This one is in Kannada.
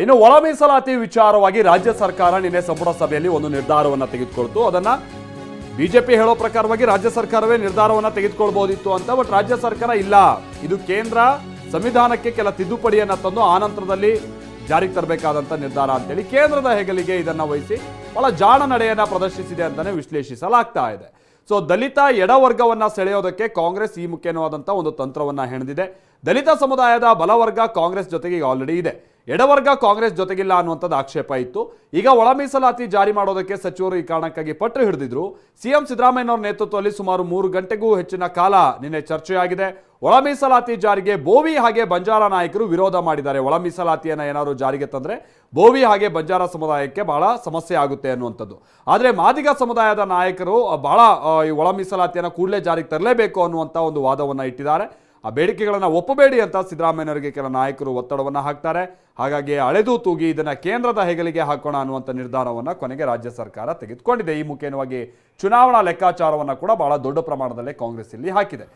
ಇನ್ನು ಒಳ ಮೀಸಲಾತಿ ವಿಚಾರವಾಗಿ ರಾಜ್ಯ ಸರ್ಕಾರ ನಿನ್ನೆ ಸಂಪುಟ ಸಭೆಯಲ್ಲಿ ಒಂದು ನಿರ್ಧಾರವನ್ನು ತೆಗೆದುಕೊಳ್ತು. ಅದನ್ನ ಬಿಜೆಪಿ ಹೇಳೋ ಪ್ರಕಾರವಾಗಿ ರಾಜ್ಯ ಸರ್ಕಾರವೇ ನಿರ್ಧಾರವನ್ನು ತೆಗೆದುಕೊಳ್ಬಹುದಿತ್ತು ಅಂತ, ಬಟ್ ರಾಜ್ಯ ಸರ್ಕಾರ ಇಲ್ಲ. ಇದು ಕೇಂದ್ರ ಸಂವಿಧಾನಕ್ಕೆ ಕೆಲ ತಿದ್ದುಪಡಿಯನ್ನು ತಂದು ಆನಂತರದಲ್ಲಿ ಜಾರಿಗೆ ತರಬೇಕಾದಂಥ ನಿರ್ಧಾರ ಅಂತೇಳಿ ಕೇಂದ್ರದ ಹೆಗಲಿಗೆ ಇದನ್ನು ವಹಿಸಿ ಬಹಳ ಜಾಣ ನಡೆಯನ್ನು ಪ್ರದರ್ಶಿಸಿದೆ ಅಂತಲೇ ವಿಶ್ಲೇಷಿಸಲಾಗ್ತಾ ಇದೆ. ಸೊ, ದಲಿತ ಎಡವರ್ಗವನ್ನ ಸೆಳೆಯೋದಕ್ಕೆ ಕಾಂಗ್ರೆಸ್ ಈ ಮುಖ್ಯನವಾದಂಥ ಒಂದು ತಂತ್ರವನ್ನು ಹೆಣೆದಿದೆ. ದಲಿತ ಸಮುದಾಯದ ಬಲವರ್ಗ ಕಾಂಗ್ರೆಸ್ ಜೊತೆಗೆ ಆಲ್ರೆಡಿ ಇದೆ. ಎಡವರ್ಗ ಕಾಂಗ್ರೆಸ್ ಜೊತೆಗಿಲ್ಲ ಅನ್ನುವಂಥದ್ದು ಆಕ್ಷೇಪ ಇತ್ತು. ಈಗ ಒಳ ಮೀಸಲಾತಿ ಜಾರಿ ಮಾಡೋದಕ್ಕೆ ಸಚಿವರು ಈ ಕಾರಣಕ್ಕಾಗಿ ಪಟ್ಟು ಹಿಡಿದಿದ್ರು. ಸಿಎಂ ಸಿದ್ದರಾಮಯ್ಯನವರ ನೇತೃತ್ವದಲ್ಲಿ ಸುಮಾರು ಮೂರು ಗಂಟೆಗೂ ಹೆಚ್ಚಿನ ಕಾಲ ನಿನ್ನೆ ಚರ್ಚೆಯಾಗಿದೆ. ಒಳ ಮೀಸಲಾತಿ ಜಾರಿಗೆ ಬೋವಿ ಹಾಗೆ ಬಂಜಾರ ನಾಯಕರು ವಿರೋಧ ಮಾಡಿದ್ದಾರೆ. ಒಳ ಮೀಸಲಾತಿಯನ್ನ ಏನಾದ್ರು ಜಾರಿಗೆ ತಂದ್ರೆ ಬೋವಿ ಹಾಗೆ ಬಂಜಾರ ಸಮುದಾಯಕ್ಕೆ ಬಹಳ ಸಮಸ್ಯೆ ಆಗುತ್ತೆ ಅನ್ನುವಂಥದ್ದು. ಆದರೆ ಮಾದಿಗ ಸಮುದಾಯದ ನಾಯಕರು ಬಹಳ ಈ ಒಳ ಮೀಸಲಾತಿಯನ್ನು ಕೂಡಲೇ ಜಾರಿಗೆ ತರಲೇಬೇಕು ಅನ್ನುವಂಥ ಒಂದು ವಾದವನ್ನ ಇಟ್ಟಿದ್ದಾರೆ. ಆ ಬೇಡಿಕೆಗಳನ್ನು ಒಪ್ಪಬೇಡಿ ಅಂತ ಸಿದ್ದರಾಮಯ್ಯನವರಿಗೆ ಕೆಲ ನಾಯಕರು ಒತ್ತಡವನ್ನು ಹಾಕ್ತಾರೆ. ಹಾಗಾಗಿ ಅಳೆದು ತೂಗಿ ಇದನ್ನು ಕೇಂದ್ರದ ಹೆಗಲಿಗೆ ಹಾಕೋಣ ಅನ್ನುವಂಥ ನಿರ್ಧಾರವನ್ನು ಕೊನೆಗೆ ರಾಜ್ಯ ಸರ್ಕಾರ ತೆಗೆದುಕೊಂಡಿದೆ. ಈ ಮುಖೇನವಾಗಿ ಚುನಾವಣಾ ಲೆಕ್ಕಾಚಾರವನ್ನು ಕೂಡ ಬಹಳ ದೊಡ್ಡ ಪ್ರಮಾಣದಲ್ಲಿ ಕಾಂಗ್ರೆಸ್ ಇಲ್ಲಿ ಹಾಕಿದೆ.